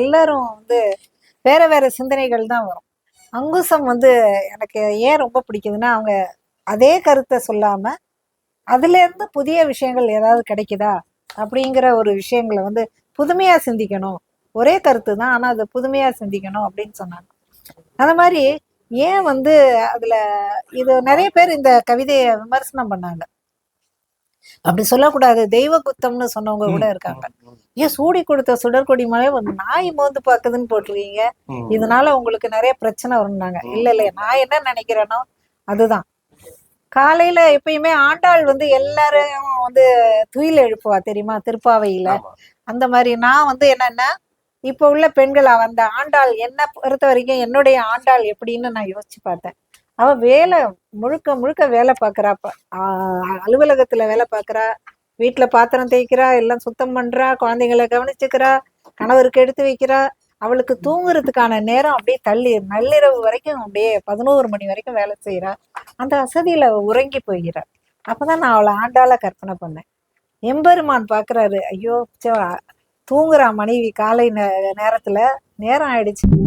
எல்லாரும் வந்து வேற வேற சிந்தனைகள் தான் வரும். அங்குசம் வந்து எனக்கு ஏன் ரொம்ப பிடிக்குதுன்னா அவங்க அதே கருத்தை சொல்லாம அதுல இருந்து புதிய விஷயங்கள் ஏதாவது கிடைக்குதா? அப்படிங்கிற ஒரு விஷயங்களை வந்து புதுமையா சிந்திக்கணும். ஒரே கருத்து தான் ஆனா அது புதுமையா சிந்திக்கணும் அப்படின்னு சொன்னாங்க. அந்த மாதிரி ஏன் வந்து அதுல இது நிறைய பேர் இந்த கவிதையை விமர்சனம் பண்ணாங்க. அப்படி சொல்லக்கூடாது. தெய்வ குத்தம்னு சொன்னவங்க கூட இருக்காங்க. ஏன் சூடி கொடுத்த சுடற்கொடி மலை வந்து நாய் மோந்து பாக்குதுன்னு போட்டிருக்கீங்க. இதனால உங்களுக்கு நிறைய பிரச்சனை வரும்னாங்க. இல்ல இல்ல. நான் என்ன நினைக்கிறேனோ அதுதான். காலையில எப்பயுமே ஆண்டாள் வந்து எல்லாரையும் வந்து துயில் எழுப்புவா தெரியுமா? திருப்பாவையில. அந்த மாதிரி நான் வந்து என்னன்னா இப்ப உள்ள பெண்கள் அந்த ஆண்டாள் என்ன பொறுத்த வரைக்கும் என்னுடைய ஆண்டாள் எப்படின்னு நான் யோசிச்சு பார்த்தேன். அவ வேலை முழுக்க முழுக்க வேலை பார்க்கறா. அலுவலகத்தில் அலுவலகத்துல வேலை பார்க்குறா. வீட்டுல பாத்திரம் தேய்க்கிறா எல்லாம் சுத்தம் பண்றா குழந்தைங்களை கவனிச்சுக்கிறா கணவருக்கு எடுத்து வைக்கிறா. அவளுக்கு தூங்குறதுக்கான நேரம் அப்படியே தள்ளி நள்ளிரவு வரைக்கும் அப்படியே பதினோரு மணி வரைக்கும் வேலை செய்யறா அந்த அசதியில உறங்கி போகிறா அப்பதான் நான் அவளை ஆண்டால கற்பனை பண்ணேன். எம்பெருமான் பாக்குறாரு ஐயோ தூங்குறா மனைவி காலை நே- நேரத்துல நேரம் ஆயிடுச்சு.